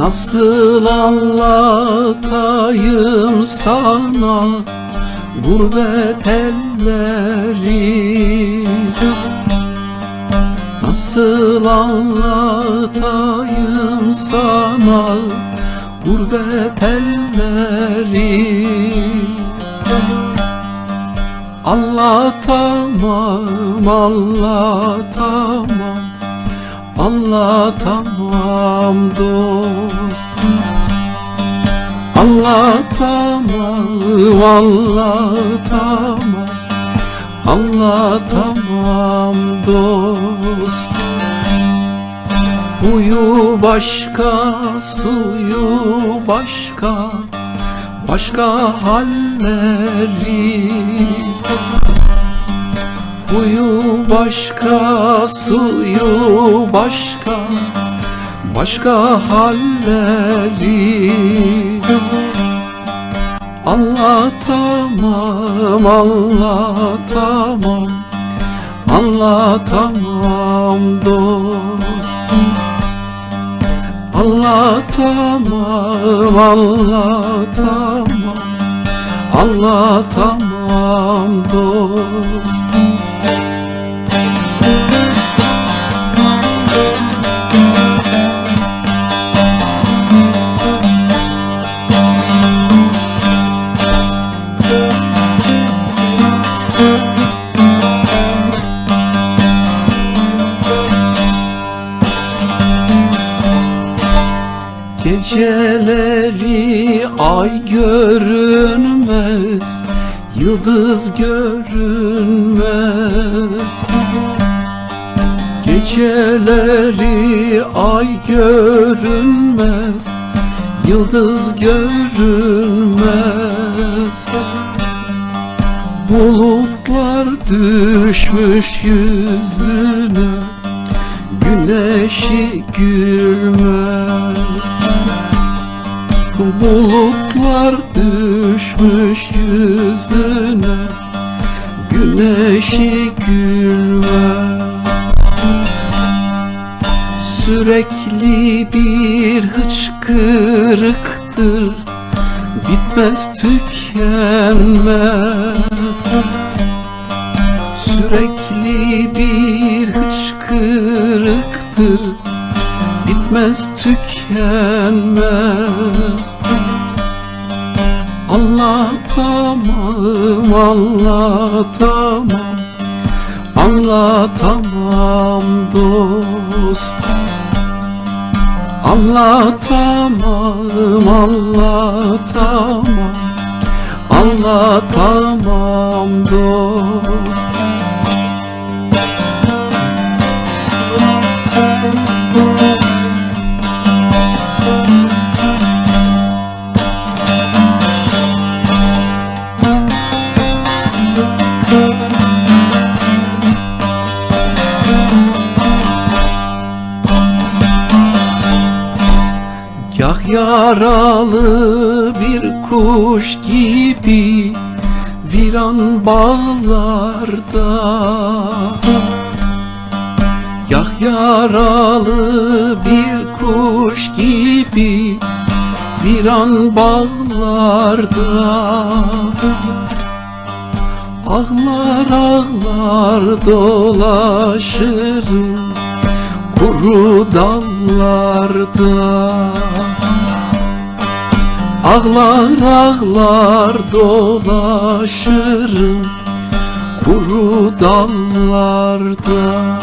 Nasıl anlatayım sana gurbet elleri? Nasıl anlatayım sana gurbet elleri? Anlatamam, anlatamam Anlatamam dost Anlatamam, anlatamam. Anlatamam dost Huyu başka, suyu başka. Başka halleri. Huyu başka, suyu başka Başka halleri Anlatamam, anlatamam. Anlatamam dost Anlatamam, anlatamam. Anlatamam dost ay görünmez Yıldız görünmez. Geceleri ay görünmez Yıldız görünmez. Bulutlar düşmüş yüzüne Güneşi gülmez Bulutlar düşmüş yüzüne Güneşi gülmez Sürekli bir hıçkırıktır Bitmez tükenmez. Sürekli bir hıçkırıktır Bitmez tükenmez Anlatamam, anlatamam. Anlatamam dost Anlatamam, anlatamam. Anlatamam dost Gah yaralı bir kuş gibi Viran bağlarda. Gah yaralı bir kuş gibi Viran bağlarda. Ağlar ağlar dolaşırım Kuru dallarda Ağlar ağlar dolaşırım Kuru dallarda.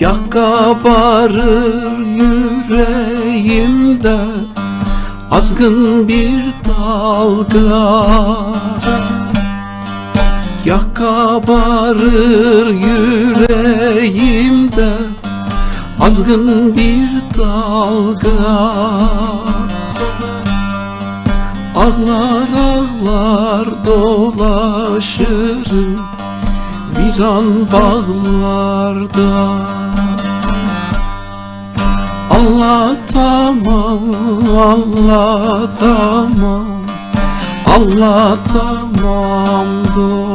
Yak kabarır yüreğimde Azgın bir dalga. Yak kabarır yüreğimde Azgın bir dalga. Ağlar ağlar dolaşırım Viran bağlarda. Anlatamam, anlatamam Anlatamam dost